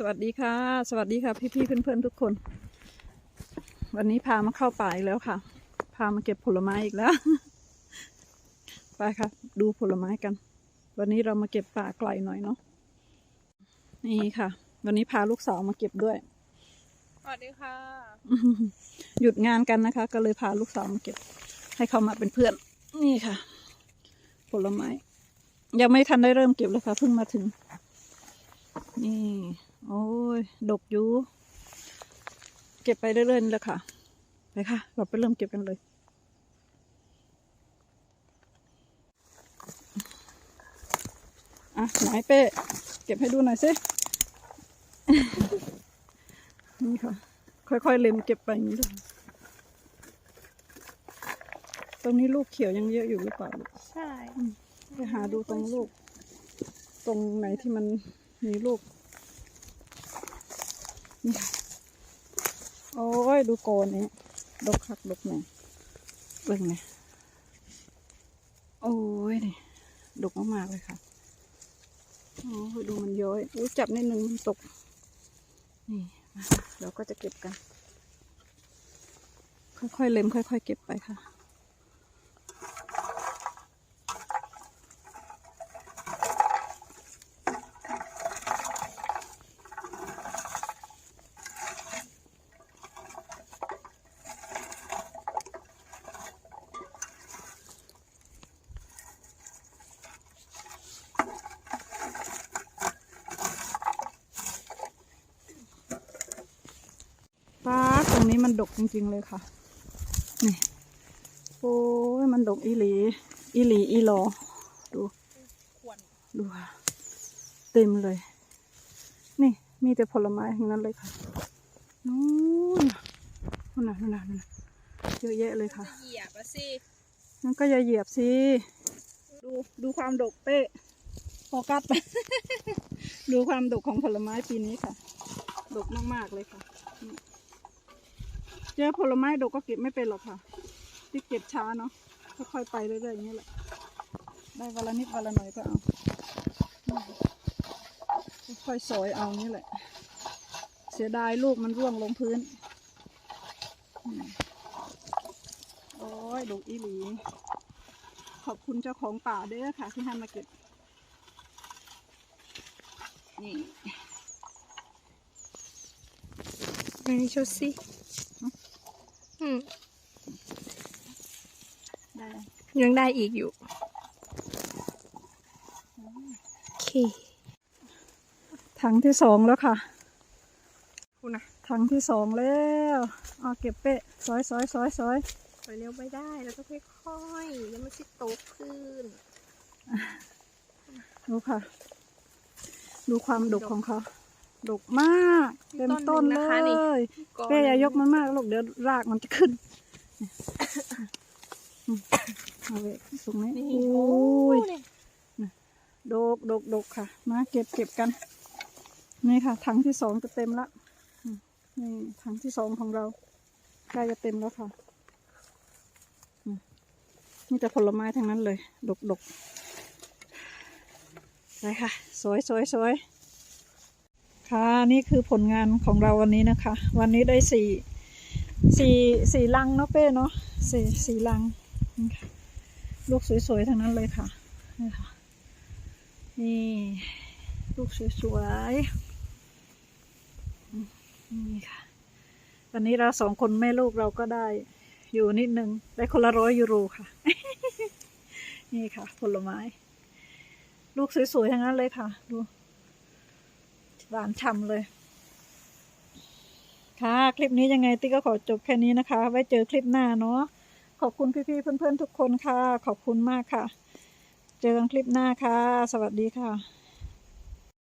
สวัสดีค่ะ สวัสดีค่ะ พี่ๆเพื่อนๆทุกคน วันนี้พามาเข้าป่าอีกแล้วค่ะ พามาเก็บผลไม้อีกแล้ว ไปค่ะ ดูผลไม้กัน วันนี้เรามาเก็บป่าไกลหน่อยเนาะนี่ค่ะ วันนี้พาลูกสาวมาเก็บด้วย สวัสดีค่ะ หยุดงานกันนะคะ ก็เลยพาลูกสาวมาเก็บ ให้เขามาเป็นเพื่อน นี่ค่ะ ผลไม้ ยังไม่ทันได้เริ่มเก็บเลยค่ะเพิ่งมาถึงนี่ โอ้ย ดกอยู่ เก็บไปเรื่อยๆนี่แหละค่ะ ไปค่ะ เราไปเริ่มเก็บกันเลย อะ ไหนเป้เก็บให้ดูหน่อยสิ นี่ค่ะ ค่อยๆเล็มเก็บไปอย่างนี้เลยตรงนี้ลูกเขียวยังเยอะอยู่หรือเปล่าลูกใช่ ไปหาดูตรงลูก ตรงไหนที่มันมีลูก นี่ค่ะ โอ้ย ดูโกนนี้ดกคักดกหน่เบิ่งเนี่ยโอ้ยนี่ดกมากๆเลยค่ะ โอ้ยดูมันย้อยอู้จับนิดนึงมันตก นี่มาเราก็จะเก็บกัน ค่อยๆเล็มค่อย ๆ เก็บไปค่ะ ตรงนี้มันดกจริงๆเลยค่ะ นี่ โอ้ยมันดกอีหลี อีหลีอีหลอดูควรดูค่ะเต็มเลย นี่มีแต่ผลไม้ทั้งนั้นเลยค่ะนู่นนู่นน่ะนู่นน่ะนู่นน่ะเยอะแยะเลยค่ะจะเหยียบอะสิงั้นก็อย่าเหยียบสิ ดูดูความดกเป๊ะโฟกัส ดูความดกของผลไม้ปีนี้ค่ะ ดกมากๆเลยค่ะนี่ เจอผลไม้ดกก็เก็บไม่เป็นหรอกค่ะ ที่เก็บช้าเนาะค่อยๆไปเรื่อยๆอย่างนี้แหละได้วันละนิดวันละหน่อยก็เอาค่อยๆสอยเอานี่แหละ เสียดายลูกมันร่วงลงพื้นโอ้ยดกอีหลี ขอบคุณเจ้าของป่าเด้อค่ะ ที่ให้มาเก็บ นี่ไหนชดสิ ได้เลยยังได้อีกอยู่ โอเค ถังที่สองแล้วค่ะคุณนะถังที่สองแล้วเอาเก็บเป๊ะซอยซอยซอยซอยไปเร็วไม่ได้เราต้องค่อยๆแล้วมันจะโตขึ้น ดูค่ะ ดูความดกของเขา ดกมากเต็มต้นเลนะคะนี่ยเป้อย่ายกมันมากลูกเดี๋ยวรากมันจะขึ้นเอาไว้ตรงนี้นี่โอ้โอ้ยยดกดกดกค่ะ มาเก็บเก็บกัน นี่ค่ะถังที่สองจะเต็มละอืมนี่ถังที่สองของเราใกล้จะเต็มแล้วค่ะอืมนี่แต่ผลไม้ทั้งนั้นเลย ดกดกไปค่ะ สวยสวยสวย ค่ะ นี่คือผลงานของเราวันนี้นะคะ วันนี้ได้สี่สี่สี่ลังเนาะเป้เนาะสี่สี่ลังนี่ค่ะลูกสวยๆทั้งนั้นเลยค่ะ นี่ค่ะนี่ลูกสวยๆนี่ค่ะ วันนี้เราสองคนแม่ลูกเราก็ได้อยู่นิดนึง ได้คนละร้อยยูโรค่ะ นี่ค่ะ ผลไม้ ลูกสวยๆทั้งนั้นเลยค่ะ ดู หวานฉ่ำเลย ค่ะ คลิปนี้ยังไงติ๊กก็ขอจบแค่นี้นะคะ ไว้เจอคลิปหน้าเนาะ ขอบคุณพี่ๆเพื่อนๆทุกคนค่ะ ขอบคุณมากค่ะ เจอกันคลิปหน้าค่ะ สวัสดีค่ะ